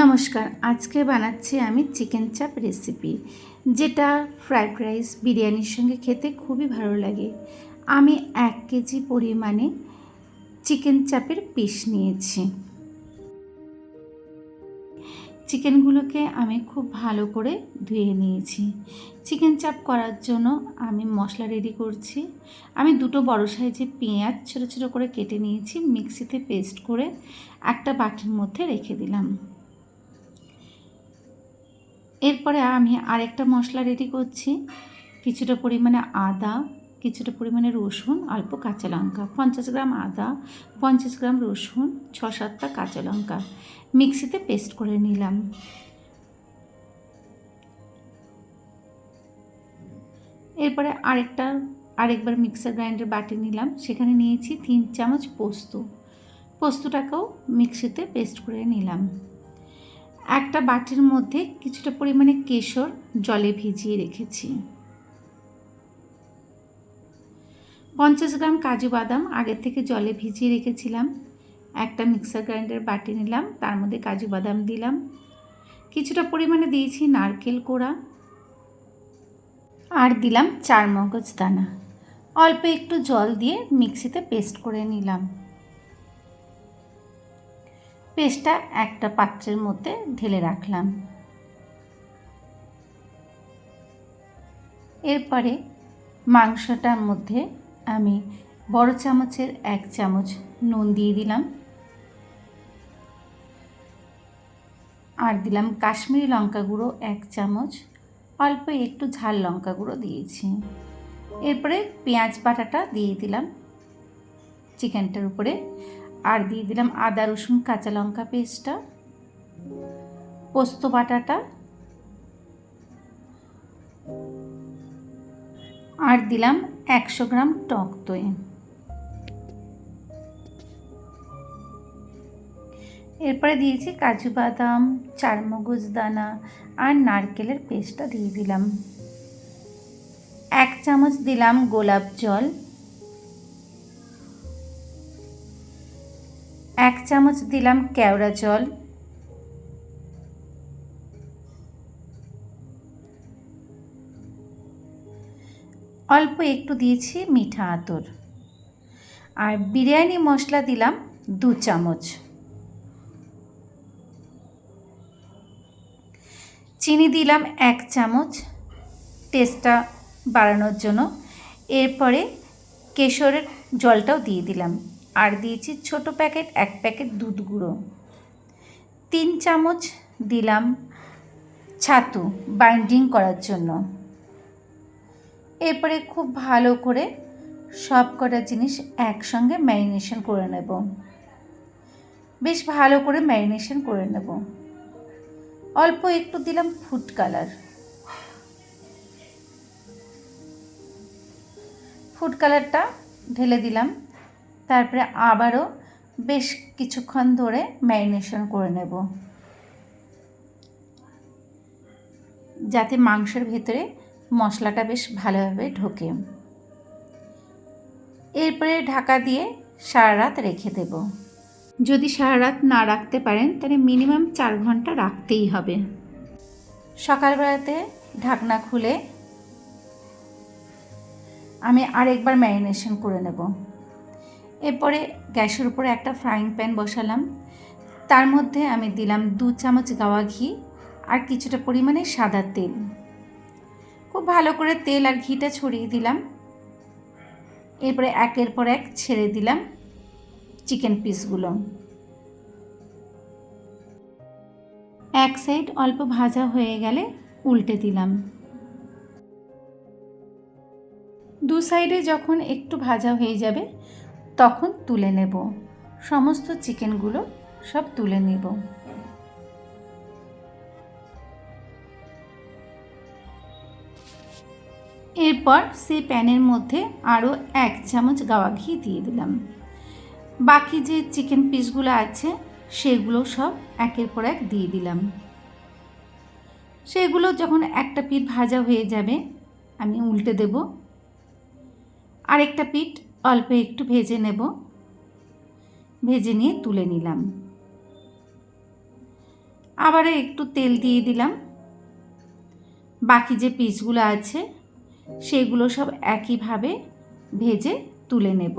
নমস্কার, আজকে বানাচ্ছি আমি চিকেন চাপ রেসিপি যেটা ফ্রাইড রাইস বিরিয়ানির সঙ্গে খেতে খুবই ভালো লাগে। আমি এক কেজি পরিমাণে চিকেন চাপের পিস নিয়েছি। চিকেনগুলোকে আমি খুব ভালো করে ধুয়ে নিয়েছি। চিকেন চাপ করার জন্য আমি মশলা রেডি করছি। আমি দুটো বড় সাইজে পেঁয়াজ ছোটো ছোটো করে কেটে নিয়েছি, মিক্সিতে পেস্ট করে একটা বাটির মধ্যে রেখে দিলাম। এরপরে আমি আরেকটা মশলা রেডি করছি। কিছুটা পরিমাণে আদা, কিছুটা পরিমাণে রসুন, অল্প কাঁচা লঙ্কা। পঞ্চাশ গ্রাম আদা, পঞ্চাশ গ্রাম রসুন ছ সাতটা কাঁচা লঙ্কা। মিক্সিতে পেস্ট করে নিলাম। এরপরে আরেকটা, আরেকবার মিক্সার গ্রাইন্ডার বাটি নিলাম। সেখানে নিয়েছি তিন চামচ পোস্ত। পোস্তটাকেও মিক্সিতে পেস্ট করে নিলাম। একটা বাটির মধ্যে কিছুটা পরিমাণে কেশর জলে ভিজিয়ে রেখেছি। পঞ্চাশ গ্রাম কাজু বাদাম আগের থেকে জলে ভিজিয়ে রেখেছিলাম। একটা মিক্সার গ্রাইন্ডার বাটি নিলাম, তার মধ্যে কাজু বাদাম দিলাম। কিছুটা পরিমাণে দিয়েছি নারকেল কোড়া। আর দিলাম চার মগজ দানা। অল্প একটু জল দিয়ে মিক্সিতে পেস্ট করে নিলাম। পেস্টটা একটা পাত্রের মধ্যে ঢেলে রাখলাম। এরপরে মাংসটার মধ্যে আমি বড় চামচের এক চামচ নুন দিয়ে দিলাম। আর দিলাম কাশ্মীরি লঙ্কা গুঁড়ো এক চামচ। অল্প একটু ঝাল লঙ্কা গুঁড়ো দিয়েছি। এরপরে পেঁয়াজ বাটাটা দিয়ে দিলাম। চিকেনটার উপরে আর দিয়ে দিলাম আদা, রসুন, কাঁচা লঙ্কা পেস্টটা পোস্ত বাটাটা আর দিলাম একশো গ্রাম টক দই। এরপরে দিয়েছি কাজু বাদাম, চারমগজ দানা আর নারকেলের পেস্টটা দিয়ে দিলাম। এক চামচ দিলাম গোলাপ জল। এক চামচ দিলাম কেওড়া জল। অল্প একটু দিয়েছি মিঠা আতর। আর বিরিয়ানি মশলা দিলাম দু চামচ। চিনি দিলাম এক চামচ। টেস্টটা বাড়ানোর জন্য। এরপরে কেশরের জলটাও দিয়ে দিলাম। আর দিয়েছি ছোট প্যাকেট, এক প্যাকেট দুধ গুঁড়ো। তিন চামচ দিলাম ছাতু বাইন্ডিং করার জন্য। এরপরে খুব ভালো করে সব কটা জিনিস একসঙ্গে ম্যারিনেশন করে নেব। বেশ ভালো করে ম্যারিনেশন করে নেব। অল্প একটু দিলাম ফুড কালার। ফুড কালারটা ঢেলে দিলাম। তারপরে আবারও বেশ কিছুক্ষণ ধরে ম্যারিনেশন করে নেব। যাতে মাংসের ভেতরে মশলাটা বেশ ভালোভাবে ঢোকে। এরপরে ঢাকা দিয়ে সারা রাত রেখে দেব। যদি সারা রাত না রাখতে পারেন, তাহলে মিনিমাম চার ঘণ্টা রাখতেই হবে। সকালবেলাতে ঢাকনা খুলে আমি আরেকবার ম্যারিনেশন করে নেব। এরপরে গ্যাসের উপরে একটা ফ্রাইং প্যান বসালাম। তার মধ্যে আমি দিলাম দু চামচ গাওয়া ঘি আর কিছুটা পরিমাণে সাদা তেল। খুব ভালো করে তেল আর ঘিটা ছড়িয়ে দিলাম। এরপরে একের পর এক ছেড়ে দিলাম চিকেন পিসগুলো এক সাইড অল্প ভাজা হয়ে গেলে উল্টে দিলাম। দু সাইডে যখন একটু ভাজা হয়ে যাবে তখন তুলে নেব। সমস্ত চিকেনগুলো সব তুলে নেব। এরপর সেই প্যানের মধ্যে আরও এক চামচ গাওয়া ঘি দিয়ে দিলাম। বাকি যে চিকেন পিসগুলো আছে, সেগুলো সব একের পর এক দিয়ে দিলাম। সেগুলো যখন একটা পিঠ ভাজা হয়ে যাবে, আমি উল্টে দেব। আরেকটা পিঠ অল্প একটু ভেজে নেব। ভেজে নিয়ে তুলে নিলাম। আবার একটু তেল দিয়ে দিলাম। বাকি যে পিসগুলো আছে, সেগুলো সব একইভাবে ভেজে তুলে নেব।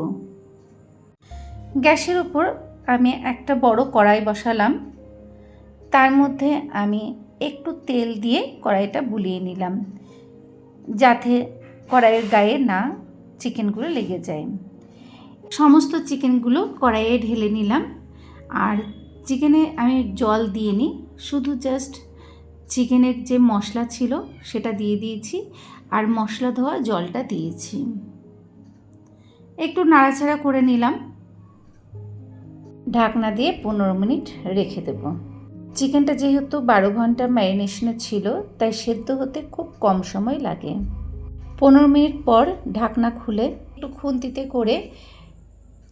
গ্যাসের উপর আমি একটা বড় কড়াই বসালাম। তার মধ্যে আমি একটু তেল দিয়ে কড়াইটা বুলিয়ে নিলাম। যাতে কড়াইয়ের গায়ে না চিকেনগুলো লেগে যায়। সমস্ত চিকেনগুলো কড়াইয়ে ঢেলে নিলাম। আর চিকেনে আমি জল দিয়ে নিই। শুধু জাস্ট চিকেনের যে মশলা ছিল সেটা দিয়ে দিয়েছি। আর মশলা ধোয়া জলটা দিয়েছি। একটু নাড়াচাড়া করে নিলাম। ঢাকনা দিয়ে পনেরো মিনিট রেখে দেব। চিকেনটা যেহেতু বারো ঘণ্টা ম্যারিনেশনে ছিল, তাই সেদ্ধ হতে খুব কম সময় লাগে। পনেরো মিনিট পর ঢাকনা খুলে একটু খুন্তিতে করে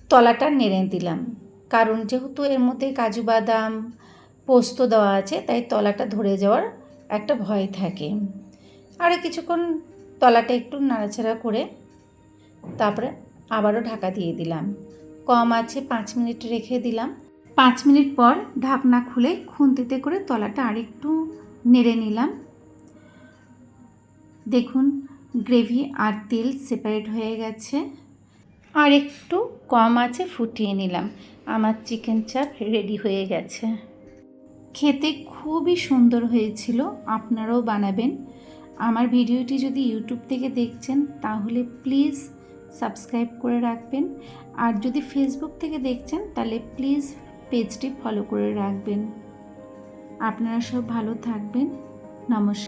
তলাটা নেড়ে দিলাম। কারণ যেহেতু এর মধ্যে কাজু বাদাম, পোস্ত দেওয়া আছে, তাই তলাটা ধরে যাওয়ার একটা ভয় থাকে। আর কিছুক্ষণ তলাটা একটু নাড়াচাড়া করে তারপরে আবারও ঢাকা দিয়ে দিলাম। কম আছে পাঁচ মিনিট রেখে দিলাম। পাঁচ মিনিট পর ঢাকনা খুলে খুন্তিতে করে তলাটা আরেকটু নেড়ে নিলাম। দেখুন গ্রেভি আর তেল সেপারেট হয়ে গেছে। আর একটু কম আছে, ফুটিয়ে নিলাম। আমার চিকেন চাপ রেডি হয়ে গেছে। খেতে খুবই সুন্দর হয়েছিল, আপনারাও বানাবেন। আমার ভিডিওটি যদি ইউটিউব থেকে দেখছেন, তাহলে প্লিজ সাবস্ক্রাইব করে রাখবেন। আর যদি ফেসবুক থেকে দেখছেন, তাহলে প্লিজ পেজটি ফলো করে রাখবেন। আপনারা সব ভালো থাকবেন। নমস্কার।